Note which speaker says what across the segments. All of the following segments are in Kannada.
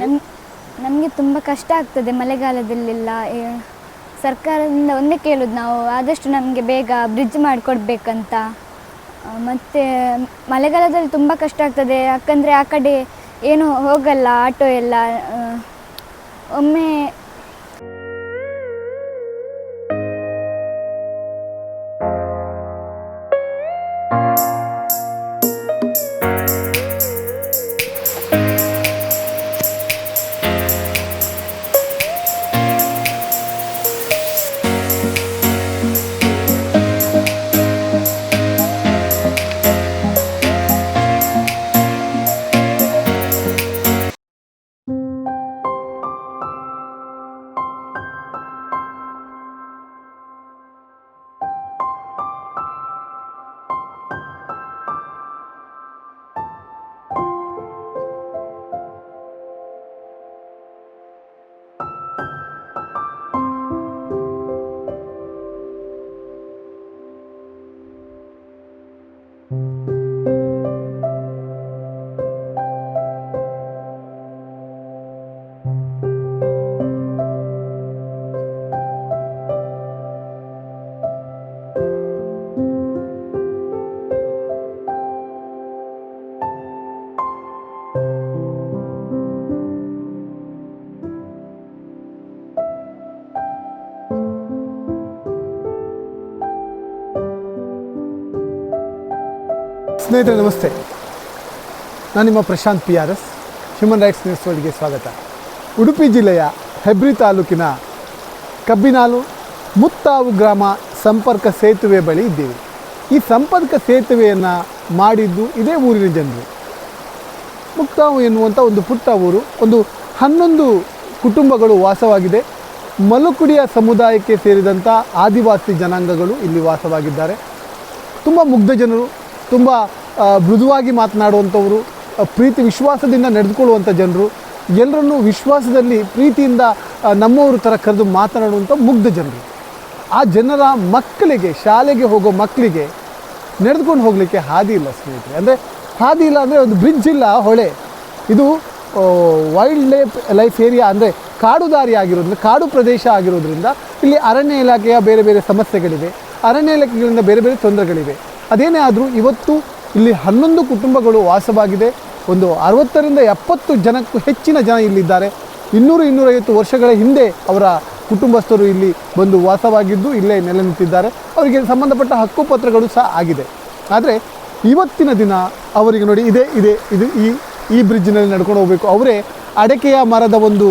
Speaker 1: ನಮ್ ನಮಗೆ ತುಂಬ ಕಷ್ಟ ಆಗ್ತದೆ ಮಳೆಗಾಲದಲ್ಲೆಲ್ಲ. ಸರ್ಕಾರದಿಂದ ಒಂದೇ ಕೇಳೋದು ನಾವು, ಆದಷ್ಟು ನಮಗೆ ಬೇಗ ಬ್ರಿಡ್ಜ್ ಮಾಡಿಕೊಡ್ಬೇಕಂತ. ಮತ್ತು ಮಳೆಗಾಲದಲ್ಲಿ ತುಂಬ ಕಷ್ಟ ಆಗ್ತದೆ. ಯಾಕಂದರೆ ಆ ಕಡೆ ಏನು ಹೋಗಲ್ಲ, ಆಟೋ ಎಲ್ಲ. ಒಮ್ಮೆ
Speaker 2: ಸ್ನೇಹಿತರೆ, ನಮಸ್ತೆ. ನಾನು ನಿಮ್ಮ Prashanth P R S human rights news ವರ್ಲ್ಡ್ಗೆ ಸ್ವಾಗತ. ಉಡುಪಿ ಜಿಲ್ಲೆಯ ಹೆಬ್ರಿ ತಾಲೂಕಿನ ಕಬ್ಬಿನಾಲು ಮುತ್ತಾವು ಗ್ರಾಮ ಸಂಪರ್ಕ ಸೇತುವೆ ಬಳಿ ಇದ್ದೀವಿ. ಈ ಸಂಪರ್ಕ ಸೇತುವೆಯನ್ನು ಮಾಡಿದ್ದು ಇದೇ ಊರಿನ ಜನರು. ಮುಕ್ತಾವು ಎನ್ನುವಂಥ ಒಂದು ಪುಟ್ಟ ಊರು, ಒಂದು ಹನ್ನೊಂದು ಕುಟುಂಬಗಳು ವಾಸವಾಗಿದೆ. ಮಲುಕುಡಿಯ ಸಮುದಾಯಕ್ಕೆ ಸೇರಿದಂಥ ಆದಿವಾಸಿ ಜನಾಂಗಗಳು ಇಲ್ಲಿ ವಾಸವಾಗಿದ್ದಾರೆ. ತುಂಬ ಮುಗ್ಧ ಜನರು, ತುಂಬ ಮೃದುವಾಗಿ ಮಾತನಾಡುವಂಥವರು ಪ್ರೀತಿ ವಿಶ್ವಾಸದಿಂದ ನಡೆದುಕೊಳ್ಳುವಂಥ ಜನರು, ಎಲ್ಲರನ್ನೂ ವಿಶ್ವಾಸದಲ್ಲಿ ಪ್ರೀತಿಯಿಂದ ನಮ್ಮವ್ರ ಥರ ಕರೆದು ಮಾತನಾಡುವಂಥ ಮುಗ್ಧ ಜನರು. ಆ ಜನರ ಮಕ್ಕಳಿಗೆ, ಶಾಲೆಗೆ ಹೋಗೋ ಮಕ್ಕಳಿಗೆ ನಡೆದುಕೊಂಡು ಹೋಗಲಿಕ್ಕೆ ಹಾದಿ ಇಲ್ಲ ಸ್ನೇಹಿತರೆ. ಅಂದರೆ ಹಾದಿ ಇಲ್ಲ ಅಂದರೆ ಒಂದು ಬ್ರಿಡ್ಜ್ ಇಲ್ಲ, ಹೊಳೆ. ಇದು ವೈಲ್ಡ್ ಲೈಫ್ ಲೈಫ್ ಏರಿಯಾ ಅಂದರೆ ಕಾಡು ದಾರಿ ಆಗಿರೋದ್ರಿಂದ, ಕಾಡು ಪ್ರದೇಶ ಆಗಿರೋದ್ರಿಂದ ಇಲ್ಲಿ ಅರಣ್ಯ ಇಲಾಖೆಯ ಬೇರೆ ಬೇರೆ ಸಮಸ್ಯೆಗಳಿವೆ. ಅರಣ್ಯ ಇಲಾಖೆಗಳಿಂದ ಬೇರೆ ಬೇರೆ ತೊಂದರೆಗಳಿವೆ. ಅದೇನೇ ಆದರೂ ಇವತ್ತು ಇಲ್ಲಿ ಹನ್ನೊಂದು ಕುಟುಂಬಗಳು ವಾಸವಾಗಿದೆ ಒಂದು ಅರವತ್ತರಿಂದ ಎಪ್ಪತ್ತು ಜನಕ್ಕೂ ಹೆಚ್ಚಿನ ಜನ ಇಲ್ಲಿದ್ದಾರೆ. ಇನ್ನೂರು ಇನ್ನೂರೈವತ್ತು ವರ್ಷಗಳ ಹಿಂದೆ ಅವರ ಕುಟುಂಬಸ್ಥರು ಇಲ್ಲಿ ಬಂದು ವಾಸವಾಗಿದ್ದು ಇಲ್ಲೇ ನೆಲೆ ನಿಂತಿದ್ದಾರೆ. ಅವರಿಗೆ ಸಂಬಂಧಪಟ್ಟ ಹಕ್ಕುಪತ್ರಗಳು ಸಹ ಆಗಿದೆ. ಆದರೆ ಇವತ್ತಿನ ದಿನ ಅವರಿಗೆ ನೋಡಿ ಇದೇ, ಇದೆ, ಇದು ಈ ಈ ಬ್ರಿಡ್ಜ್ನಲ್ಲಿ ನಡ್ಕೊಂಡು ಹೋಗಬೇಕು. ಅವರೇ ಅಡಕೆಯ ಮರದ ಒಂದು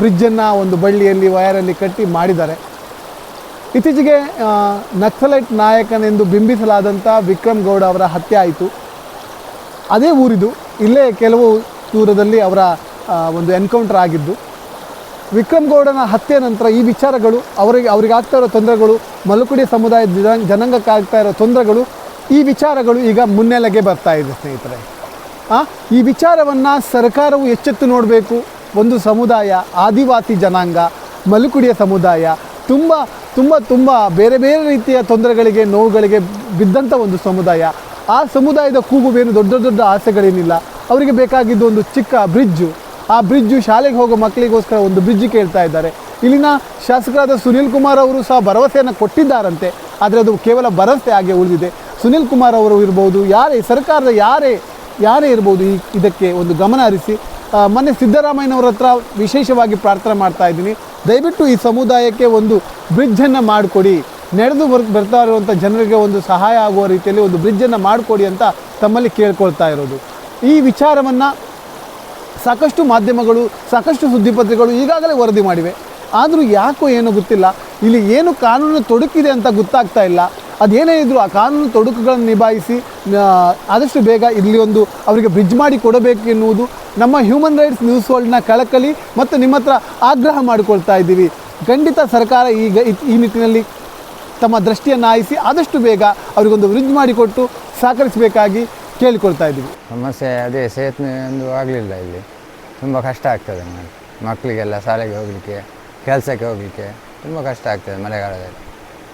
Speaker 2: ಬ್ರಿಡ್ಜನ್ನು ಒಂದು ಬಳ್ಳಿಯಲ್ಲಿ ವಯರಲ್ಲಿ ಕಟ್ಟಿ ಮಾಡಿದ್ದಾರೆ. ಇತ್ತೀಚೆಗೆ ನಕ್ಸಲೈಟ್ ನಾಯಕನೆಂದು ಬಿಂಬಿಸಲಾದಂಥ ವಿಕ್ರಮ್ ಗೌಡ ಅವರ ಹತ್ಯೆ ಆಯಿತು. ಅದೇ ಊರಿದು, ಇಲ್ಲೇ ಕೆಲವು ದೂರದಲ್ಲಿ ಅವರ ಒಂದು ಎನ್ಕೌಂಟರ್ ಆಗಿದ್ದು. ವಿಕ್ರಮ್ ಗೌಡನ ಹತ್ಯೆ ನಂತರ ಈ ವಿಚಾರಗಳು, ಅವರಿಗೆ ಅವರಿಗೆ ಆಗ್ತಾ ಇರೋ ತೊಂದರೆಗಳು ಮಲಕುಡಿ ಸಮುದಾಯದ ಜನ, ಜನಾಂಗಕ್ಕೆ ಆಗ್ತಾ ಇರೋ ತೊಂದರೆಗಳು, ಈ ವಿಚಾರಗಳು ಈಗ ಮುನ್ನೆಲೆಗೆ ಬರ್ತಾ ಇದೆ, ಸ್ನೇಹಿತರೆ. ಈ ವಿಚಾರವನ್ನು ಸರ್ಕಾರವು ಎಚ್ಚೆತ್ತು ನೋಡಬೇಕು. ಒಂದು ಸಮುದಾಯ, ಆದಿವಾಸಿ ಜನಾಂಗ ಮಲುಕುಡಿಯ ಸಮುದಾಯ ತುಂಬ ತುಂಬ ತುಂಬ ಬೇರೆ ಬೇರೆ ರೀತಿಯ ತೊಂದರೆಗಳಿಗೆ, ನೋವುಗಳಿಗೆ ಬಿದ್ದಂಥ ಒಂದು ಸಮುದಾಯ. ಆ ಸಮುದಾಯದ ಕೂಗುವೇನು ದೊಡ್ಡ ದೊಡ್ಡ ಆಸೆಗಳೇನಿಲ್ಲ. ಅವರಿಗೆ ಬೇಕಾಗಿದ್ದು ಒಂದು ಚಿಕ್ಕ ಬ್ರಿಡ್ಜು. ಆ ಬ್ರಿಡ್ಜು ಶಾಲೆಗೆ ಹೋಗೋ ಮಕ್ಕಳಿಗೋಸ್ಕರ ಒಂದು ಬ್ರಿಡ್ಜ್ ಕೇಳ್ತಾ ಇದ್ದಾರೆ. ಇಲ್ಲಿನ ಶಾಸಕರಾದ ಸುನಿಲ್ ಕುಮಾರ್ ಅವರು ಸಹ ಭರವಸೆಯನ್ನು ಕೊಟ್ಟಿದ್ದಾರಂತೆ. ಆದರೆ ಅದು ಕೇವಲ ಭರವಸೆ ಹಾಗೆ ಉಳಿದಿದೆ. ಸುನಿಲ್ ಕುಮಾರ್ ಅವರು ಇರ್ಬೋದು, ಯಾರೇ, ಸರ್ಕಾರದ ಯಾರೇ ಯಾರೇ ಇರ್ಬೋದು ಈ ಇದಕ್ಕೆ ಒಂದು ಗಮನ ಹರಿಸಿ ಮೊನ್ನೆ ಸಿದ್ದರಾಮಯ್ಯನವ್ರ ಹತ್ರ ವಿಶೇಷವಾಗಿ ಪ್ರಾರ್ಥನೆ ಮಾಡ್ತಾ ಇದ್ದೀನಿ. ದಯವಿಟ್ಟು ಈ ಸಮುದಾಯಕ್ಕೆ ಒಂದು ಬ್ರಿಡ್ಜನ್ನು ಮಾಡಿಕೊಡಿ. ನಡೆದು ಬರ್, ಬರ್ತಾ ಇರುವಂಥ ಜನರಿಗೆ ಒಂದು ಸಹಾಯ ಆಗುವ ರೀತಿಯಲ್ಲಿ ಒಂದು ಬ್ರಿಡ್ಜನ್ನು ಮಾಡಿಕೊಡಿ ಅಂತ ತಮ್ಮಲ್ಲಿ ಕೇಳ್ಕೊಳ್ತಾ ಇರೋದು. ಈ ವಿಚಾರವನ್ನು ಸಾಕಷ್ಟು ಮಾಧ್ಯಮಗಳು, ಸಾಕಷ್ಟು ಸುದ್ದಿಪತ್ರಿಕೆಗಳು ಈಗಾಗಲೇ ವರದಿ ಮಾಡಿವೆ. ಆದರೂ ಯಾಕೋ ಏನೋ ಗೊತ್ತಿಲ್ಲ. ಇಲ್ಲಿ ಏನು ಕಾನೂನು ತೊಡಕಿದೆ ಅಂತ ಗೊತ್ತಾಗ್ತಾ ಇಲ್ಲ. ಅದೇನೇ ಇದ್ದರೂ ಆ ಕಾನೂನು ತೊಡಕುಗಳನ್ನು ನಿಭಾಯಿಸಿ ಆದಷ್ಟು ಬೇಗ ಇಲ್ಲಿ ಒಂದು ಅವರಿಗೆ ಬ್ರಿಡ್ಜ್ ಮಾಡಿ ಕೊಡಬೇಕು ಎನ್ನುವುದು ನಮ್ಮ ಹ್ಯೂಮನ್ ರೈಟ್ಸ್ ನ್ಯೂಸ್ ವರ್ಲ್ಡ್ನ ಕಳಕಳಿ ಮತ್ತು ನಿಮ್ಮ ಹತ್ರ ಆಗ್ರಹ ಮಾಡಿಕೊಳ್ತಾ ಇದ್ದೀವಿ. ಖಂಡಿತ ಸರ್ಕಾರ ಈಗ ಈ ನಿಟ್ಟಿನಲ್ಲಿ ತಮ್ಮ ದೃಷ್ಟಿಯನ್ನು ಆಯಿಸಿ ಆದಷ್ಟು ಬೇಗ ಅವರಿಗೊಂದು ಬ್ರಿಡ್ಜ್ ಮಾಡಿಕೊಟ್ಟು ಸಹಕರಿಸಬೇಕಾಗಿ ಕೇಳಿಕೊಳ್ತಾ ಇದ್ದೀವಿ.
Speaker 3: ಸಮಸ್ಯೆ ಅದೇ ಸೇತುವೆ ಒಂದು ಆಗಲಿಲ್ಲ ಇಲ್ಲಿ. ತುಂಬ ಕಷ್ಟ ಆಗ್ತದೆ ಮಕ್ಕಳಿಗೆಲ್ಲ ಶಾಲೆಗೆ ಹೋಗಲಿಕ್ಕೆ, ಕೆಲಸಕ್ಕೆ ಹೋಗಲಿಕ್ಕೆ ತುಂಬ ಕಷ್ಟ ಆಗ್ತದೆ ಮಳೆಗಾಲದಲ್ಲಿ.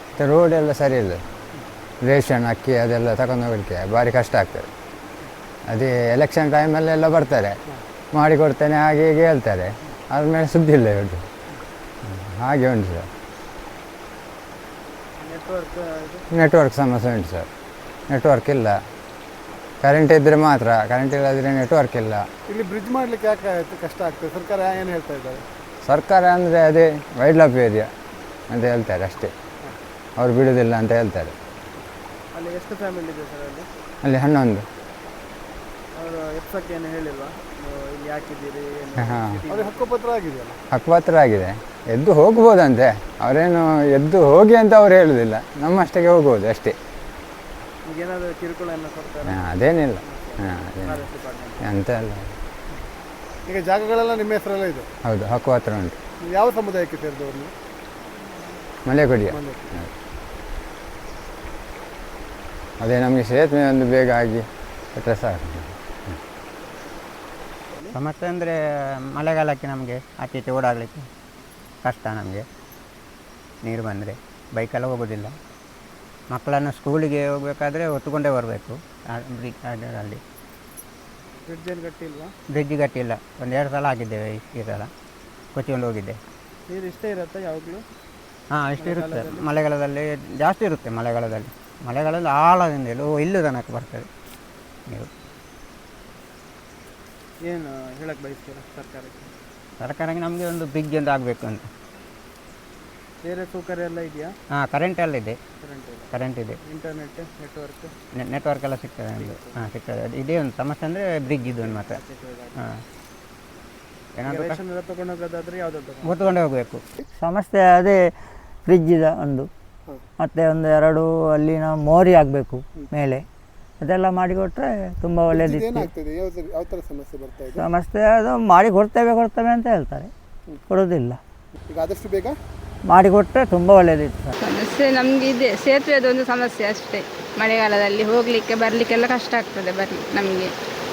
Speaker 3: ಮತ್ತು ರೋಡ್ ಎಲ್ಲ ಸರಿ ಇಲ್ಲ. ರೇಷನ್ ಅಕ್ಕಿ ಅದೆಲ್ಲ ತಗೊಂಡು ಹೋಗಲಿಕ್ಕೆ ಭಾರಿ ಕಷ್ಟ ಆಗ್ತದೆ. ಅದೇ ಎಲೆಕ್ಷನ್ ಟೈಮಲ್ಲೆಲ್ಲ ಬರ್ತಾರೆ. ಮಾಡಿಕೊಡ್ತೇನೆ ಹಾಗೆ ಹೀಗೆ ಹೇಳ್ತಾರೆ. ಆದಮೇಲೆ ಸುದ್ದಿ ಇಲ್ಲ ಹೇಳಿ ಹಾಗೆ ಉಂಟು ಸರ್.
Speaker 2: ನೆಟ್ವರ್ಕ್
Speaker 3: ನೆಟ್ವರ್ಕ್ ಸಮಸ್ಯೆ ಉಂಟು ಸರ್. ನೆಟ್ವರ್ಕ್ ಇಲ್ಲ. ಕರೆಂಟ್ ಇದ್ದರೆ ಮಾತ್ರ. ಕರೆಂಟ್ ಇಲ್ಲದಿದ್ರೆ ನೆಟ್ವರ್ಕ್ ಇಲ್ಲ.
Speaker 2: ಇಲ್ಲಿ ಬ್ರಿಡ್ಜ್ ಮಾಡಲಿಕ್ಕೆ ಯಾಕೆ ಕಷ್ಟ ಆಗ್ತದೆ. ಸರ್ಕಾರ ಏನು ಹೇಳ್ತಾ ಇದ್ದಾರೆ?
Speaker 3: ಸರ್ಕಾರ ಅಂದರೆ ಅದೇ ವೈಲ್ಡ್ ಲೈಫ್ ಏರಿಯಾ ಅಂತ ಹೇಳ್ತಾರೆ ಅಷ್ಟೇ. ಅವ್ರು ಬಿಡೋದಿಲ್ಲ ಅಂತ ಹೇಳ್ತಾರೆ.
Speaker 2: ಅಲ್ಲಿ ಎಷ್ಟು ಫ್ಯಾಮಿಲಿ ಇದೆ ಸರ್ ಅಲ್ಲಿ?
Speaker 3: ಅಲ್ಲಿ ಹನ್ನೊಂದು.
Speaker 2: ಅವರು ಎಪ್ಸಕ್ಕೆ ಏನು ಹೇಳಿಲ್ವಾ ಇಲ್ಲಿ ಹಾಕಿದ್ದೀರಿ
Speaker 3: ಹಾಂ
Speaker 2: ಅವ್ರಿಗೆ ಹಕ್ಕುಪತ್ರ ಆಗಿದೆಯಲ್ಲ
Speaker 3: ಹಕ್ಪತ್ರ ಆಗಿದೆ ಎದ್ದು ಹೋಗ್ಬೋದಂತೆ. ಅವರೇನು ಎದ್ದು ಹೋಗಿ ಅಂತ ಅವ್ರು ಹೇಳೋದಿಲ್ಲ. ನಮ್ಮಷ್ಟಕ್ಕೆ ಹೋಗ್ಬೋದು ಅಷ್ಟೇ.
Speaker 2: ಈಗ ಏನಾದರೂ ಕಿರುಕುಳ ಎಲ್ಲ ಕೊಡ್ತಾರೆ?
Speaker 3: ಹಾಂ ಅದೇನಿಲ್ಲ. ಹಾಂ ಅದೇನಿಲ್ಲ. ಅಂತ ಅಲ್ಲ
Speaker 2: ಈಗ ಜಾಗಗಳೆಲ್ಲ ನಿಮ್ಮ ಹೆಸರೆಲ್ಲ ಇದೆ?
Speaker 3: ಹೌದು ಹಕ್ಕು ಉಂಟು.
Speaker 2: ನೀವು ಯಾವ ಸಮುದಾಯಕ್ಕೆ ಸೇರಿದವರು ಮಳೆಗುಡಿಯ
Speaker 3: ಮಲೆಕೊಡಿಯ. ಅದೇ ನಮಗೆ ಸೇತುವೆ ಒಂದು ಬೇಗ ಆಗಿ ಬಿಟ್ಟರೆ ಸಾಕು.
Speaker 4: ಸಮಸ್ಯೆ ಅಂದರೆ ಮಳೆಗಾಲಕ್ಕೆ ನಮಗೆ ಆಚೆ ಈಚೆ ಓಡಾಡಲಿಕ್ಕೆ ಕಷ್ಟ ನಮಗೆ. ನೀರು ಬಂದರೆ ಬೈಕೆಲ್ಲ ಹೋಗೋದಿಲ್ಲ. ಮಕ್ಕಳನ್ನು ಸ್ಕೂಲಿಗೆ ಹೋಗಬೇಕಾದ್ರೆ ಹೊತ್ತುಕೊಂಡೇ ಬರಬೇಕು. ಅಲ್ಲಿ
Speaker 2: ಬ್ರಿಡ್ಜ್ ಕಟ್ಟಿಲ್ಲ ಗಟ್ಟಿಲ್ವಾ
Speaker 4: ಬ್ರಿಡ್ಜ್ ಗಟ್ಟಿಲ್ಲ ಒಂದು ಎರಡು ಸಲ ಆಗಿದ್ದೇವೆ ಈ- ಈ ಸಲ. ಕೊಚ್ಚಿಕೊಂಡು ಹೋಗಿದ್ದೆ.
Speaker 2: ನೀರು ಇಷ್ಟೇ ಇರುತ್ತಾ ಯಾವಾಗಲೂ?
Speaker 4: ಹಾಂ ಇಷ್ಟು ಇರುತ್ತೆ. ಮಳೆಗಾಲದಲ್ಲಿ ಜಾಸ್ತಿ ಇರುತ್ತೆ ಮಳೆಗಾಲದಲ್ಲಿ. ಮಳೆಗಾಲದಲ್ಲಿ ಆಳದಿಂದ ಎಲ್ಲೋ ಇಲ್ಲೂ ತನಕ ಬರ್ತದೆ. ನೀವು.
Speaker 2: ಏನು ಹೇಳಕ್ಕೆ ಬಯಸ್ತೀರ ಸರ್ಕಾರಕ್ಕೆ?
Speaker 4: ಸರ್ಕಾರಕ್ಕೆ ನಮಗೆ ಒಂದು ಬ್ರಿಡ್ಜ್ ಒಂದು ಆಗಬೇಕು ಅಂತ.
Speaker 2: ಬೇರೆ ಸೌಕರ್ಯ ಎಲ್ಲ ಇದೆಯಾ?
Speaker 4: ಹಾಂ ಕರೆಂಟ್ ಎಲ್ಲ ಇದೆ.
Speaker 2: ಕರೆಂಟ್ ಇಲ್ಲ
Speaker 4: ಕರೆಂಟ್ ಇದೆ.
Speaker 2: ಇಂಟರ್ನೆಟ್ ನೆಟ್ವರ್ಕ್
Speaker 4: ನೆಟ್ವರ್ಕ್ ಎಲ್ಲ ಸಿಗ್ತದೆ ನಮಗೆ ಹಾಂ ಸಿಗ್ತದೆ. ಅದು ಇದೇ ಒಂದು ಸಮಸ್ಯೆ ಅಂದರೆ ಬ್ರಿಡ್ಜ್ ಇದು ಒಂದು ಮಾತ್ರ. ಹಾಂ. ಏನಾದರೂ
Speaker 2: ರೇಷನ್ ಎಲ್ಲ ತೊಗೊಂಡೋಗೋದಾದ್ರೆ ಯಾವ್ದು ತಗೊಂಡು
Speaker 4: ಹೋಗಬೇಕು.
Speaker 5: ಸಮಸ್ಯೆ ಅದೇ ಬ್ರಿಡ್ಜ್ ಇದೆ ಒಂದು. ಮತ್ತು ಒಂದು ಎರಡು ಅಲ್ಲಿನ ಮೋರಿ ಆಗಬೇಕು ಮೇಲೆ. ಅದೆಲ್ಲ ಮಾಡಿಕೊಟ್ರೆ ತುಂಬ ಒಳ್ಳೆಯದಿತ್ತು
Speaker 2: ಯಾವ ಸಮಸ್ಯೆ
Speaker 5: ಅದು ಮಾಡಿ ಕೊಡ್ತೇವೆ ಕೊಡ್ತೇವೆ ಅಂತ ಹೇಳ್ತಾರೆ. ಕೊಡೋದಿಲ್ಲ.
Speaker 2: ಈಗ ಆದಷ್ಟು ಬೇಗ?
Speaker 5: ಮಾಡಿಕೊಟ್ರೆ ತುಂಬ ಒಳ್ಳೆಯದಿತ್ತು ಸರ್.
Speaker 6: ಸಮಸ್ಯೆ ನಮಗೆ ಇದೆ. ಸೇತುವೆದೊಂದು ಸಮಸ್ಯೆ ಅಷ್ಟೇ. ಮಳೆಗಾಲದಲ್ಲಿ ಹೋಗಲಿಕ್ಕೆ ಬರಲಿಕ್ಕೆಲ್ಲ ಕಷ್ಟ ಆಗ್ತದೆ ಬರಲಿ ನಮಗೆ.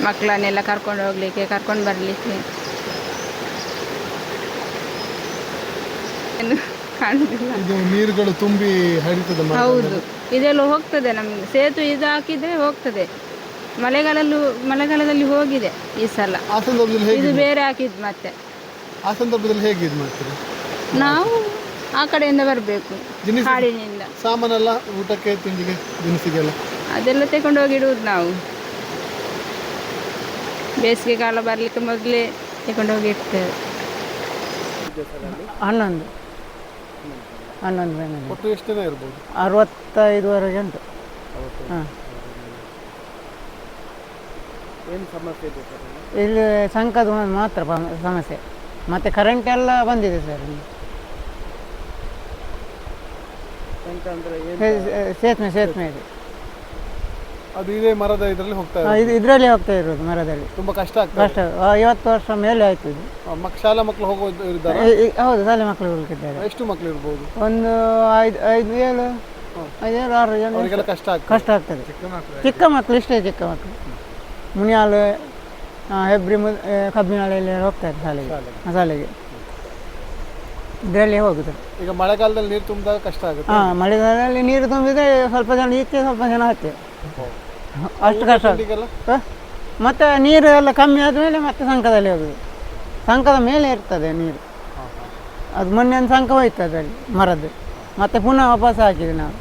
Speaker 6: ಮಕ್ಕಳನ್ನೆಲ್ಲ ಕರ್ಕೊಂಡು ಹೋಗಲಿಕ್ಕೆ ಕರ್ಕೊಂಡು ಬರಲಿಕ್ಕೆ. ಏನು ಕಾಣುದಿಲ್ಲ
Speaker 2: ಇದು ನೀರುಗಳು ತುಂಬಿ ಹರಿತದ
Speaker 6: ಹೌದು. ಇದೆಲ್ಲ ಹೋಗ್ತದೆ ನಮಗೆ. ಸೇತುವೆ ಇದು ಹಾಕಿದ್ರೆ ಹೋಗ್ತದೆ. ಮಳೆಗಾಲಲ್ಲೂ ಮಳೆಗಾಲದಲ್ಲಿ ಹೋಗಿದೆ ಈ ಸಲ.
Speaker 2: ಆ ಸಂದರ್ಭದಲ್ಲಿ ಹೇಗೆ
Speaker 6: ಇದು ಬೇರೆ ಹಾಕಿದ್ ಮತ್ತೆ.
Speaker 2: ಆ ಸಂದರ್ಭದಲ್ಲಿ ಹೇಗೆ ಇದು ಮಾಡ್ತೀರಿ
Speaker 6: ನಾವು ಆ ಕಡೆಯಿಂದ ಬರಬೇಕು
Speaker 2: ದಿನಸಿ-
Speaker 6: ಕಾಡಿನಿಂದ
Speaker 2: ಸಾಮಾನೆಲ್ಲ ಊಟಕ್ಕೆ ತಿಂಡಿಗೆ ದಿನಸಿಗೆಲ್ಲ?
Speaker 6: ಅದೆಲ್ಲ ತಗೊಂಡು ಹೋಗಿಡುವುದು ನಾವು. ಬೇಸಿಗೆ ಕಾಲ ಬರಲಿಕ್ಕೆ ಮೊದಲೇ ತಗೊಂಡು ಹೋಗಿ ಇಡ್ತೇವೆ.
Speaker 5: ಹನ್ನೊಂದು ಹನ್ನೊಂದು ಫ್ಯಾಮಿಲಿ
Speaker 2: ಒಟ್ಟು ಎಷ್ಟು ಜನ ಇರ್ಬೋದು?
Speaker 5: ಅರವತ್ತೈದುವರೆಗೆ ಉಂಟು ಹಾಂ.
Speaker 2: ಏನು ಸಮಸ್ಯೆ ಇದೆ ಸರ್
Speaker 5: ಇಲ್ಲಿ? ಸಂಕದ ಒಂದು ಮಾತ್ರ ಸಮಸ್ಯೆ. ಮತ್ತೆ ಕರೆಂಟ್ ಎಲ್ಲ ಬಂದಿದೆ ಸರ್ ಇಲ್ಲಿ.
Speaker 2: ಶಂಕ ಅಂದರೆ ಏನು
Speaker 5: ಸೇ- ಸೇ- ಸೇತುವೆ ಸೇತುವೆ ಇದೆ.
Speaker 2: ಅದು ಇದೇ ಮರದ ಇದರಲ್ಲಿ ಹೋಗ್ತಾ ಇದೆ
Speaker 5: ಇದು ಇದರಲ್ಲಿ ಹೋಗ್ತಾ ಇರೋದು ಮರದಲ್ಲಿ.
Speaker 2: ತುಂಬಾ ಕಷ್ಟ ಆಗ್ತದೆ
Speaker 5: ಕಷ್ಟ. ಐವತ್ತು ವರ್ಷ ಮೇಲೆ ಆಯ್ತು ಇದು.
Speaker 2: ಮಕ್ ಶಾಲಾ ಮಕ್ಕಳು ಹೋಗೋದು ಇದ್ದಾರೆ?
Speaker 5: ಈ- ಈ- ಹೌದು ಶಾಲೆ ಮಕ್ಕಳು ಹೋಗ್ತಿದ್ದಾರೆ
Speaker 2: ಎಷ್ಟು ಮಕ್ಕಳು ಇರ್ಬೋದು?
Speaker 5: ಒಂದು ಐದು ಐದು ಏಳು ಐದು ಏಳು ಆರು ಜನ
Speaker 2: ಅವರಿಗೆಲ್ಲ ಕಷ್ಟ ಆಗ್ತದೆ.
Speaker 5: ಕಷ್ಟ ಆಗ್ತದೆ. ಚಿಕ್ಕ ಮಕ್ಕಳು ಇಷ್ಟೇ ಚಿಕ್ಕ ಮಕ್ಕಳು ಮುನಿಯಾಲು ಆ, ಹೆಬ್ರಿ ಮು ಆ, ಕಬ್ಬಿನಾಳೆಯಲ್ಲಿ ಹೋಗ್ತಾರೆ ಶಾಲೆಗೆ. ಆ, ಶಾಲೆಗೆ. ಇದರಲ್ಲಿ ಹೋಗುದು.
Speaker 2: ಈಗ ಮಳೆಗಾಲದಲ್ಲಿ ನೀರು ತುಂಬಿದಾಗ ಕಷ್ಟ ಆಗುತ್ತೆ.
Speaker 5: ಹಾಂ ಮಳೆಗಾಲದಲ್ಲಿ ನೀರು ತುಂಬಿದ್ರೆ ಸ್ವಲ್ಪ ಜನ ಈಚೆ ಸ್ವಲ್ಪ ಜನ ಆಚೆ. ಅಷ್ಟು ಕಷ್ಟ. ಮತ್ತೆ ನೀರು ಎಲ್ಲ ಕಮ್ಮಿ ಆದಮೇಲೆ ಮತ್ತೆ ಸಂಕದಲ್ಲಿ ಹೋಗುದು. ಸಂಕದ ಮೇಲೆ ಇರ್ತದೆ ನೀರು. ಅದು ಮೊನ್ನೆ ಒಂದು ಸಂಕ ಹೋಯ್ತು ಅದರಲ್ಲಿ ಮರದ್ದು ಮತ್ತೆ ಪುನಃ ವಾಪಸ್ ಹಾಕಿದೆ ನಾವು.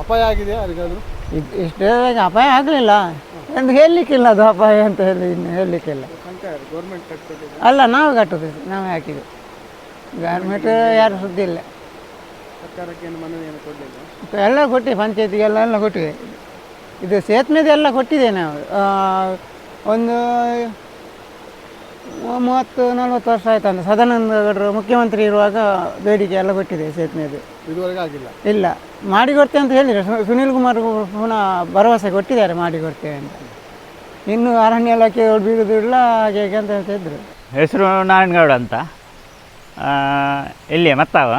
Speaker 2: ಅಪಾಯ ಆಗಿದೆ ಇಷ್ಟು
Speaker 5: ಇದು ಇಷ್ಟೇ ಅಪಾಯ ಆಗಲಿಲ್ಲ. ಎಂದು ಹೇಳಲಿಕ್ಕಿಲ್ಲ ಅದು ಅಪಾಯ ಅಂತ ಹೇಳಿ ಇನ್ನು ಹೇಳಲಿಕ್ಕಿಲ್ಲ. ಅಲ್ಲ ನಾವು ಕಟ್ಟುದು ನಾವೇ ಹಾಕಿದ್ದು. ಗಾರ್ಮೆಂಟ್ ಯಾರು ಸುದ್ದಿ ಇಲ್ಲ ಎಲ್ಲ ಕೊಟ್ಟಿವಿ ಪಂಚಾಯತಿಗೆಲ್ಲ ಎಲ್ಲ ಕೊಟ್ಟಿದೆ. ಇದು ಸೇತುವೆದು ಎಲ್ಲ ಕೊಟ್ಟಿದೆ ನಾವು. ಒಂದು ಮೂವತ್ತು ನಲ್ವತ್ತು ವರ್ಷ ಆಯ್ತಂತ. ಸದಾನಂದ ಗೌಡರು ಮುಖ್ಯಮಂತ್ರಿ ಇರುವಾಗ ಬೇಡಿಕೆ ಎಲ್ಲ ಕೊಟ್ಟಿದೆ ಸೇತುವೆದು
Speaker 2: ಇದುವರೆಗೆ ಆಗಿಲ್ಲ.
Speaker 5: ಇಲ್ಲ. ಮಾಡಿಕೊಡ್ತೇವೆ ಅಂತ ಹೇಳಿದರೆ. ಸು- ಸುನೀಲ್ ಕುಮಾರ್ ಪುನಃ ಭರವಸೆ ಕೊಟ್ಟಿದ್ದಾರೆ ಮಾಡಿ ಕೊಡ್ತೇವೆ ಅಂತ. ಇನ್ನು ಅರಣ್ಯ ಇಲಾಖೆ ಬೀಳುದಿಲ್ಲ ಹಾಗೆ ಹೇಗೆ ಅಂತ ಹೇಳ್ತಿದ್ರು.
Speaker 7: ಹೆಸರು ನಾರಾಯಣಗೌಡ ಅಂತ. ಇಲ್ಲಿಯೇ ಇಲ್ಲಿ ಮತ್ತಾವ?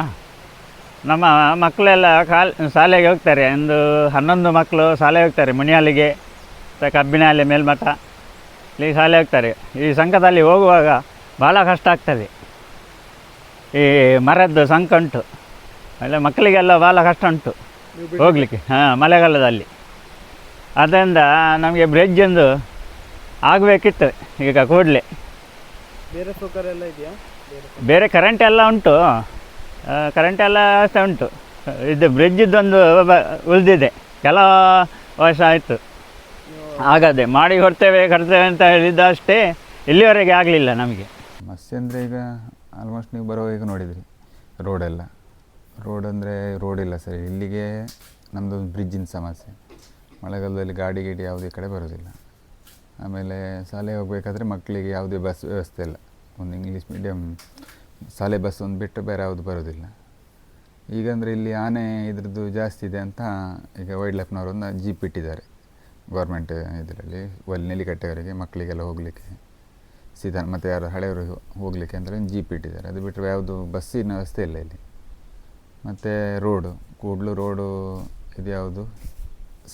Speaker 7: ನಮ್ಮ ಮಕ್ಕಳೆಲ್ಲ ಕಾಲ್ ಶಾಲೆಗೆ ಹೋಗ್ತಾರೆ. ಒಂದು ಹನ್ನೊಂದು ಮಕ್ಕಳು ಶಾಲೆಗೆ ಹೋಗ್ತಾರೆ ಮುನಿಯಾಲಿಗೆ ಮತ್ತು ಕಬ್ಬಿನಾಲೆ ಮೇಲ್ಮಠ. ಇಲ್ಲಿ ಶಾಲೆ ಹೋಗ್ತಾರೆ. ಈ ಸಂಘದಲ್ಲಿ ಹೋಗುವಾಗ ಭಾಳ ಕಷ್ಟ ಆಗ್ತದೆ. ಈ ಮರದ್ದು ಸಂಕ ಉಂಟು ಅಲ್ಲ ಮಕ್ಕಳಿಗೆಲ್ಲ ಭಾಳ ಕಷ್ಟ ಉಂಟು ಹೋಗಲಿಕ್ಕೆ ಹಾಂ ಮಳೆಗಾಲದಲ್ಲಿ. ಅದರಿಂದ ನಮಗೆ ಬ್ರಿಡ್ಜ್ ಒಂದು ಆಗಬೇಕಿತ್ತು ಈಗ ಕೂಡಲೇ.
Speaker 8: ಬೇರೆ ಸೌಕರ್ಯ ಎಲ್ಲ ಇದೆಯಾ? ಬೇರೆ
Speaker 7: ಕರೆಂಟ್ ಎಲ್ಲ ಉಂಟು. ಕರೆಂಟ್ ಎಲ್ಲ ವ್ಯವಸ್ಥೆ ಉಂಟು. ಇದು ಬ್ರಿಡ್ಜಿದ್ದೊಂದು ಉಳಿದಿದೆ. ಕೆಲವು ವರ್ಷ ಆಯಿತು. ಆಗದೆ ಮಾಡಿ ಕೊಡ್ತೇವೆ ಕರ್ತೇವೆ ಅಂತ ಹೇಳಿದ್ದು ಅಷ್ಟೇ. ಇಲ್ಲಿವರೆಗೆ ಆಗಲಿಲ್ಲ ನಮಗೆ.
Speaker 9: ಸಮಸ್ಯೆ ಅಂದರೆ ಈಗ ಆಲ್ಮೋಸ್ಟ್ ನೀವು ಬರೋ ಈಗ ನೋಡಿದ್ರಿ ರೋಡೆಲ್ಲ ರೋಡ್ ಅಂದರೆ ರೋಡ್ ಇಲ್ಲ ಸರಿ. ಇಲ್ಲಿಗೆ ನಮ್ಮದು ಬ್ರಿಡ್ಜಿನ ಸಮಸ್ಯೆ. ಮಳೆಗಾಲದಲ್ಲಿ ಗಾಡಿ ಗೀಡಿ ಯಾವುದೇ ಕಡೆ ಬರೋದಿಲ್ಲ. ಆಮೇಲೆ ಶಾಲೆಗೆ ಹೋಗಬೇಕಾದ್ರೆ ಮಕ್ಕಳಿಗೆ ಯಾವುದೇ ಬಸ್ ವ್ಯವಸ್ಥೆ ಇಲ್ಲ. ಒಂದು ಇಂಗ್ಲೀಷ್ ಮೀಡಿಯಮ್ ಶಾಲೆ ಬಸ್ ಒಂದು ಬಿಟ್ಟು ಬೇರೆ ಯಾವುದು ಬರೋದಿಲ್ಲ ಈಗಂದರೆ ಇಲ್ಲಿ ಆನೆ ಇದ್ರದ್ದು ಜಾಸ್ತಿ ಇದೆ ಅಂತ ಈಗ ವೈಲ್ಡ್ ಲೈಫ್ನವರೊಂದು ಜೀಪ್ ಇಟ್ಟಿದ್ದಾರೆ. ಗೌರ್ಮೆಂಟ್ ಇದರಲ್ಲಿ, ಒಲ್ಲಿ ನೆಲಿಕಟ್ಟೆಯವರಿಗೆ ಮಕ್ಕಳಿಗೆಲ್ಲ ಹೋಗಲಿಕ್ಕೆ. ಸೀದಾ ಮತ್ತು ಯಾರು ಹಳೆಯವರು ಹೋಗಲಿಕ್ಕೆ ಅಂದರೆ ಒಂದು ಜೀಪ್ ಇಟ್ಟಿದ್ದಾರೆ. ಅದು ಬಿಟ್ಟರೆ ಯಾವುದು ಬಸ್ಸಿನ ವ್ಯವಸ್ಥೆ ಇಲ್ಲ ಇಲ್ಲಿ. ಮತ್ತು ರೋಡು ಕೂಡಲು ರೋಡು ಇದು ಯಾವುದು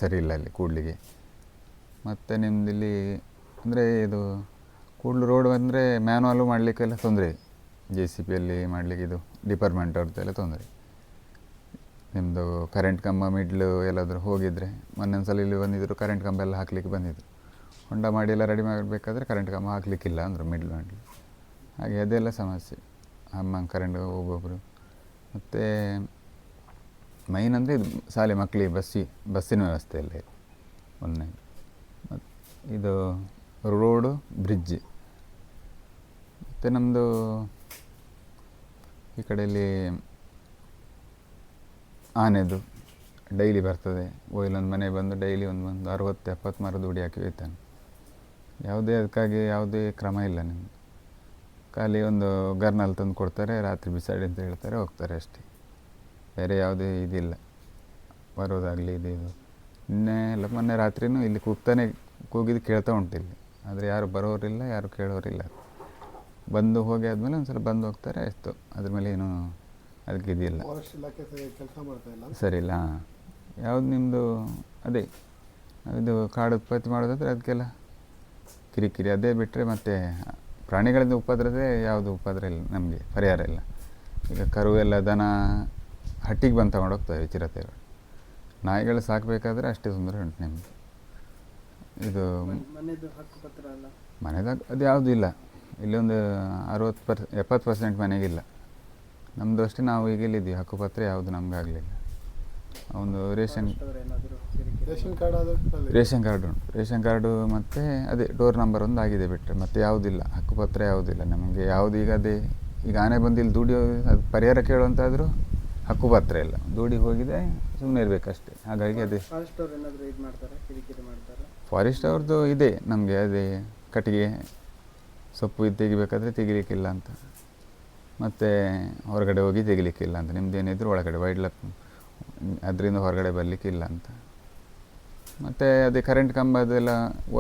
Speaker 9: ಸರಿ ಇಲ್ಲ ಅಲ್ಲಿ ಕೂಡ್ಲಿಗೆ. ಮತ್ತು ನಿಮ್ದು ಇಲ್ಲಿ ಅಂದರೆ ಇದು ಕೂಡಲು ರೋಡು ಅಂದರೆ ಮ್ಯಾನ್ವಲು ಮಾಡಲಿಕ್ಕೆಲ್ಲ ತೊಂದರೆ. ಜೆ ಸಿ ಪಿಯಲ್ಲಿ ಮಾಡಲಿಕ್ಕೆ ಇದು ಡಿಪಾರ್ಟ್ಮೆಂಟ್ ಅವ್ರದ್ದೆಲ್ಲ ತೊಂದರೆ. ನಿಮ್ಮದು ಕರೆಂಟ್ ಕಂಬ ಮಿಡ್ಲು ಎಲ್ಲಾದರೂ ಹೋಗಿದ್ದರೆ ಮೊನ್ನೊಂದು ಸಲ ಇಲ್ಲಿ ಬಂದಿದ್ದರು ಕರೆಂಟ್ ಕಂಬ ಎಲ್ಲ ಹಾಕಲಿಕ್ಕೆ ಬಂದಿದ್ದರು ಹೊಂಡ ಮಾಡಿ ಎಲ್ಲ ರೆಡಿ ಮಾಡಬೇಕಾದ್ರೆ ಕರೆಂಟ್ ಕಂಬ ಹಾಕಲಿಕ್ಕಿಲ್ಲ ಅಂದರು ಮಿಡ್ಲ್ ಮಾಡಲಿ ಹಾಗೆ ಅದೆಲ್ಲ ಸಮಸ್ಯೆ. ಅಮ್ಮ ಕರೆಂಟ್ ಒಬ್ಬೊಬ್ಬರು ಮತ್ತು ಮೈನ್ ಅಂದರೆ ಇದು ಶಾಲೆ ಮಕ್ಕಳಿಗೆ ಬಸ್ಸಿ ಬಸ್ಸಿನ ವ್ಯವಸ್ಥೆ ಎಲ್ಲ ಇದೆ. ಮತ್ತು ಇದು ರೋಡು ಬ್ರಿಡ್ಜ್ ಮತ್ತು ನಮ್ಮದು ಈ ಕಡೆಯಲ್ಲಿ ಆನೆದು ಡೈಲಿ ಬರ್ತದೆ. ಇಲ್ಲೊಂದು ಮನೆ ಬಂದು ಡೈಲಿ ಒಂದು ಒಂದು ಅರವತ್ತು ಎಪ್ಪತ್ತು ಮರದ ಉಡಿ ಹಾಕಿ ಹೋಯ್ತಾನೆ ಯಾವುದೇ ಅದಕ್ಕಾಗಿ ಯಾವುದೇ ಕ್ರಮ ಇಲ್ಲ ನಿಮ್ಮದು ಖಾಲಿ ಒಂದು ಗರ್ನಲ್ಲಿ ತಂದು ಕೊಡ್ತಾರೆ, ರಾತ್ರಿ ಬಿಸಾಡಿ ಅಂತ ಹೇಳ್ತಾರೆ, ಹೋಗ್ತಾರೆ ಅಷ್ಟೇ. ಬೇರೆ ಯಾವುದೇ ಇದಿಲ್ಲ. ಬರೋದಾಗಲಿ ಇದು ಇದು. ನಿನ್ನೆ ಎಲ್ಲ ಮೊನ್ನೆ ರಾತ್ರಿನೂ ಇಲ್ಲಿ ಕೂಗ್ತಾನೆ, ಕೂಗಿದ್ದು ಕೇಳ್ತಾ ಉಂಟು ಇಲ್ಲಿ. ಆದರೆ ಯಾರು ಬರೋರಿಲ್ಲ, ಯಾರು ಕೇಳೋರಿಲ್ಲ. ಬಂದು ಹೋಗಿ ಆದಮೇಲೆ ಒಂದು ಸಲ ಬಂದು ಹೋಗ್ತಾರೆ ಆಯಿತು. ಅದ್ರ ಮೇಲೆ ಏನು ಅದಕ್ಕೆ ಇದಿಲ್ಲ.
Speaker 2: ಇಲ್ಲ?
Speaker 9: ಸರಿ ಇಲ್ಲ. ಯಾವ್ದು ನಿಮ್ಮದು ಅದೇ ಇದು ಕಾಡು ಉತ್ಪತ್ತಿ ಮಾಡೋದಾದ್ರೆ ಅದಕ್ಕೆಲ್ಲ ಕಿರಿಕಿರಿ. ಅದೇ ಬಿಟ್ಟರೆ ಮತ್ತೆ ಪ್ರಾಣಿಗಳಿಂದ ಉಪದ್ರದೇ ಯಾವುದು ಉಪದ್ರ ಇಲ್ಲ ನಮಗೆ ಪರಿಹಾರ ಇಲ್ಲ. ಈಗ ಕರು ಎಲ್ಲ ದನ ಹಟ್ಟಿಗೆ ಬಂದು ತಗೊಂಡು ಹೋಗ್ತವೆ ಚಿರತೆಗಳು. ನಾಯಿಗಳು ಸಾಕಬೇಕಾದ್ರೆ ಅಷ್ಟೇ ತೊಂದರೆ ಉಂಟು ನಿಮಗೆ ಇದು ಮನೆದಾಗ ಅದು ಯಾವುದೂ ಇಲ್ಲ. ಇಲ್ಲಿ ಅರವತ್ತು ಪರ್ ಎಪ್ಪತ್ತು ಪರ್ಸೆಂಟ್ ಮನೆಗಿಲ್ಲ. ನಮ್ಮದು ಅಷ್ಟೇ ನಾವು ಈಗ ಇಲ್ಲಿದ್ದೀವಿ ಹಕ್ಕುಪತ್ರ ಯಾವುದು ನಮ್ಗೆ ಆಗಲಿಲ್ಲ ಒಂದು ration
Speaker 2: ration card
Speaker 9: ration card ಉಂಟು. ರೇಷನ್ ಕಾರ್ಡು ಮತ್ತು ಅದೇ ಡೋರ್ ನಂಬರ್ ಒಂದು ಆಗಿದೆ ಬಿಟ್ಟರೆ ಮತ್ತು ಯಾವುದಿಲ್ಲ. ಹಕ್ಕುಪತ್ರ ಯಾವುದಿಲ್ಲ. ನಮಗೆ ಯಾವುದು ಈಗ ಅದೇ ಈಗ ಆನೆ ಬಂದು ಇಲ್ಲಿ ದುಡಿ ಅದು ಪರಿಹಾರ ಕೇಳುವಂತಾದರೂ ಹಕ್ಕುಪತ್ರ ಇಲ್ಲ. ದುಡಿ ಹೋಗಿದೆ ಸುಮ್ಮನೆ ಇರಬೇಕಷ್ಟೇ. ಹಾಗಾಗಿ ಅದೇ.
Speaker 8: ಫಾರೆಸ್ಟ್
Speaker 9: ಅವ್ರದ್ದು ಇದೆ. ನಮಗೆ ಅದೇ ಕಟ್ಟಿಗೆ ಸೊಪ್ಪು ಇದು ತೆಗಿಬೇಕಾದ್ರೆ ತೆಗಿಲಿಕ್ಕಿಲ್ಲ ಅಂತ. ಮತ್ತು ಹೊರಗಡೆ ಹೋಗಿ ತೆಗಿಲಿಕ್ಕಿಲ್ಲ ಅಂತ. ನಿಮ್ದು ಏನಿದ್ರು ಒಳಗಡೆ ವೈಡ್ಲಕ್ ಅದರಿಂದ ಹೊರಗಡೆ ಬರಲಿಕ್ಕಿಲ್ಲ ಅಂತ. ಮತ್ತು ಅದೇ ಕರೆಂಟ್ ಕಂಬ ಅದೆಲ್ಲ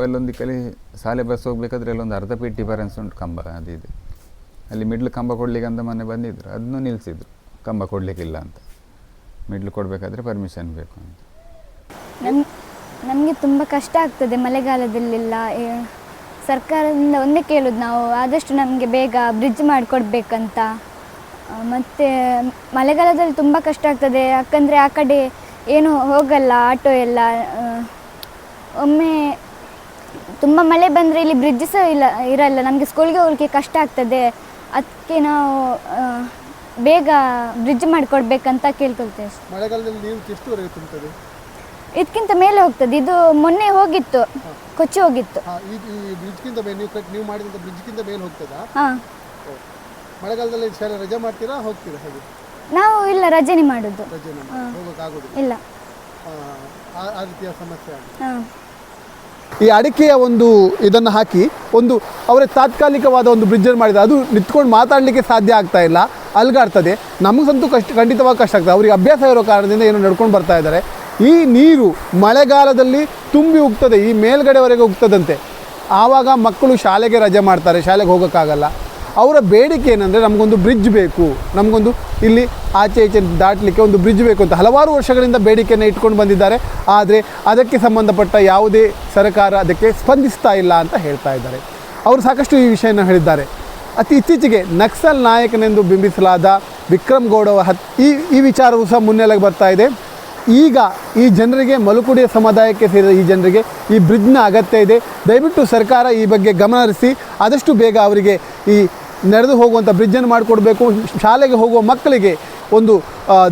Speaker 9: ಒಲ್ಲೊಂದು ಕಲಿ ಸಾಲೆ ಬಸ್ ಹೋಗ್ಬೇಕಾದ್ರೆ ಅಲ್ಲೊಂದು ಅರ್ಧ ಫೀಟ್ ಡಿಫರೆನ್ಸ್ ಉಂಟು ಕಂಬ, ಅದು ಇದೆ. ಅಲ್ಲಿ ಮಿಡ್ಲ್ ಕಂಬ ಕೊಡಲಿಕ್ಕೆ ಅಂತ ಮೊನ್ನೆ ಬಂದಿದ್ದರು ಅದನ್ನು ನಿಲ್ಲಿಸಿದ್ರು ಕಂಬ ಕೊಡಲಿಕ್ಕಿಲ್ಲ ಅಂತ. ಮಿಡ್ಲ್ ಕೊಡಬೇಕಾದ್ರೆ ಪರ್ಮಿಷನ್ ಬೇಕು ಅಂತ.
Speaker 1: ನಮ್, ನಮಗೆ ತುಂಬ ಕಷ್ಟ ಆಗ್ತದೆ ಮಳೆಗಾಲದಲ್ಲೆಲ್ಲ. ಸರ್ಕಾರದಿಂದ ಒಂದೇ ಕೇಳೋದು ನಾವು, ಆದಷ್ಟು ನಮಗೆ ಬೇಗ ಬ್ರಿಡ್ಜ್ ಮಾಡಿಕೊಡ್ಬೇಕಂತ. ಮತ್ತು ಮಳೆಗಾಲದಲ್ಲಿ ತುಂಬ ಕಷ್ಟ ಆಗ್ತದೆ, ಯಾಕಂದರೆ ಆ ಕಡೆ ಏನು ಹೋಗಲ್ಲ, ಆಟೋ ಎಲ್ಲ. ಒಮ್ಮೆ ತುಂಬ ಮಳೆ ಬಂದರೆ ಇಲ್ಲಿ ಬ್ರಿಡ್ಜ್ ಸಹ ಇಲ್ಲ, ಇರಲ್ಲ, ನಮಗೆ ಸ್ಕೂಲ್ಗೆ ಹೋಗಲಿಕ್ಕೆ ಕಷ್ಟ ಆಗ್ತದೆ. ಅದಕ್ಕೆ ನಾವು ಬೇಗ ಬ್ರಿಡ್ಜ್ ಮಾಡಿಕೊಡ್ಬೇಕಂತ ಕೇಳ್ಕೊಳ್ತೇವೆ.
Speaker 2: ಮಳೆಗಾಲದಲ್ಲಿ ತುಂಬ್ತದೆ.
Speaker 1: ಇದಕ್ಕಿಂತ ಮೇಲೆ ಹೋಗ್ತದೆ. ಇದು ಮೊನ್ನೆ ಹೋಗಿತ್ತು ಕೊಚ್ಚಿ ಹೋಗಿತ್ತು.
Speaker 2: ಹಾಂ ಈ ಈ ಬ್ರಿಡ್ಜ್ಗಿಂತ ಮೇಲೆ ನೀವು ಕಟ್ ನೀವು ಮಾಡಿದಂಥ ಬ್ರಿಡ್ಜ್ಗಿಂತ ಮೇಲೆ ಹೋಗ್ತದಾ?
Speaker 1: ಹಾಂ.
Speaker 2: ಮಳೆಗಾಲದಲ್ಲಿ ಶಾಲೆ ರಜೆ ಮಾಡ್ತೀರಾ ಹೋಗ್ತೀರಾ ಹಾಗೆ?
Speaker 1: ನಾವು ಇಲ್ಲ ರಜನಿ ಮಾಡುದು.
Speaker 2: ರಜೆ ಹೋಗೋಕ್ಕಾಗೋದಿಲ್ಲ
Speaker 1: ಇಲ್ಲ.
Speaker 2: ಆ, ಆ- ಆ ರೀತಿಯ ಸಮಸ್ಯೆ ಆಗಿದೆ.
Speaker 1: ಹಾಂ.
Speaker 2: ಈ ಅಡಿಕೆಯ ಒಂದು ಇದನ್ನು ಹಾಕಿ ಒಂದು ಅವರೇ ತಾತ್ಕಾಲಿಕವಾದ ಒಂದು ಬ್ರಿಡ್ಜನ್ನು ಮಾಡಿದ ಅದು ನಿಂತ್ಕೊಂಡು ಮಾತಾಡಲಿಕ್ಕೆ ಸಾಧ್ಯ ಆಗ್ತಾ ಇಲ್ಲ. ಅಲ್ಗಾಡ್ತದೆ. ನಮಗಂತೂ ಕಷ್ಟ ಖಂಡಿತವಾಗಿ ಕಷ್ಟ ಆಗ್ತದೆ. ಅವರಿಗೆ ಅಭ್ಯಾಸ ಇರೋ ಕಾರಣದಿಂದ ಏನೋ ನಡ್ಕೊಂಡು ಬರ್ತಾ ಇದ್ದಾರೆ. ಈ ನೀರು ಮಳೆಗಾಲದಲ್ಲಿ ತುಂಬಿ ಹೋಗ್ತದೆ ಈ ಮೇಲ್ಗಡೆವರೆಗೆ ಹೋಗ್ತದಂತೆ ಆವಾಗ ಮಕ್ಕಳು ಶಾಲೆಗೆ ರಜೆ ಮಾಡ್ತಾರೆ, ಶಾಲೆಗೆ ಹೋಗೋಕ್ಕಾಗಲ್ಲ. ಅವರ ಬೇಡಿಕೆ ಏನಂದರೆ ನಮಗೊಂದು ಬ್ರಿಡ್ಜ್ ಬೇಕು, ನಮಗೊಂದು ಇಲ್ಲಿ ಆಚೆ ಈಚೆ ದಾಟಲಿಕ್ಕೆ ಒಂದು ಬ್ರಿಡ್ಜ್ ಬೇಕು ಅಂತ. ಹಲವಾರು ವರ್ಷಗಳಿಂದ ಬೇಡಿಕೆಯನ್ನು ಇಟ್ಕೊಂಡು ಬಂದಿದ್ದಾರೆ, ಆದರೆ ಅದಕ್ಕೆ ಸಂಬಂಧಪಟ್ಟ ಯಾವುದೇ ಸರ್ಕಾರ ಅದಕ್ಕೆ ಸ್ಪಂದಿಸ್ತಾ ಇಲ್ಲ ಅಂತ ಹೇಳ್ತಾ ಇದ್ದಾರೆ. ಅವರು ಸಾಕಷ್ಟು ಈ ವಿಷಯನ ಹೇಳಿದ್ದಾರೆ. ಅತಿ ಇತ್ತೀಚೆಗೆ ನಕ್ಸಲ್ ನಾಯಕನೆಂದು ಬಿಂಬಿಸಲಾದ ವಿಕ್ರಮ್ ಗೌಡ ಹತ್ ಈ ಈ ವಿಚಾರವೂ ಸಹ ಮುನ್ನೆಲೆಗೆ ಬರ್ತಾ ಇದೆ. ಈಗ ಈ ಜನರಿಗೆ ಮಲುಕುಡಿಯ ಸಮುದಾಯಕ್ಕೆ ಸೇರಿದ ಈ ಜನರಿಗೆ ಈ ಬ್ರಿಡ್ಜ್ನ ಅಗತ್ಯ ಇದೆ. ದಯವಿಟ್ಟು ಸರ್ಕಾರ ಈ ಬಗ್ಗೆ ಗಮನ ಹರಿಸಿ, ಆದಷ್ಟು ಬೇಗ ಅವರಿಗೆ ಈ ನಡೆದು ಹೋಗುವಂಥ ಬ್ರಿಡ್ಜನ್ನು ಮಾಡಿಕೊಡಬೇಕು. ಶಾಲೆಗೆ ಹೋಗುವ ಮಕ್ಕಳಿಗೆ ಒಂದು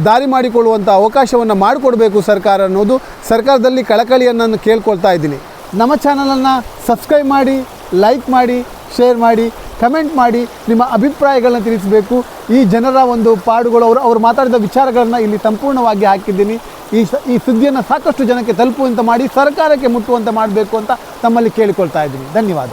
Speaker 2: ದಾರಿ ಮಾಡಿಕೊಳ್ಳುವಂಥ ಅವಕಾಶವನ್ನು ಮಾಡಿಕೊಡಬೇಕು ಸರ್ಕಾರ ಅನ್ನೋದು ಸರ್ಕಾರದಲ್ಲಿ ಕಳಕಳಿಯನ್ನು ನಾನು ಕೇಳ್ಕೊಳ್ತಾ ಇದ್ದೀನಿ. ನಮ್ಮ ಚಾನಲನ್ನು ಸಬ್ಸ್ಕ್ರೈಬ್ ಮಾಡಿ, ಲೈಕ್ ಮಾಡಿ, ಶೇರ್ ಮಾಡಿ. ಕಮೆಂಟ್ ಮಾಡಿ ನಿಮ್ಮ ಅಭಿಪ್ರಾಯಗಳನ್ನ ತಿಳಿಸಬೇಕು. ಈ ಜನರ ಒಂದು ಪಾಡುಗಳು, ಅವರು ಅವರು ಮಾತಾಡಿದ ವಿಚಾರಗಳನ್ನು ಇಲ್ಲಿ ಸಂಪೂರ್ಣವಾಗಿ ಹಾಕಿದ್ದೀನಿ. ಈ ಈ ಸುದ್ದಿಯನ್ನು ಸಾಕಷ್ಟು ಜನಕ್ಕೆ ತಲುಪುವಂತೆ ಮಾಡಿ ಸರ್ಕಾರಕ್ಕೆ ಮುಟ್ಟುವಂತೆ ಮಾಡಬೇಕು ಅಂತ ತಮ್ಮಲ್ಲಿ ಕೇಳಿಕೊಳ್ತಾ ಇದ್ದೀನಿ. ಧನ್ಯವಾದ.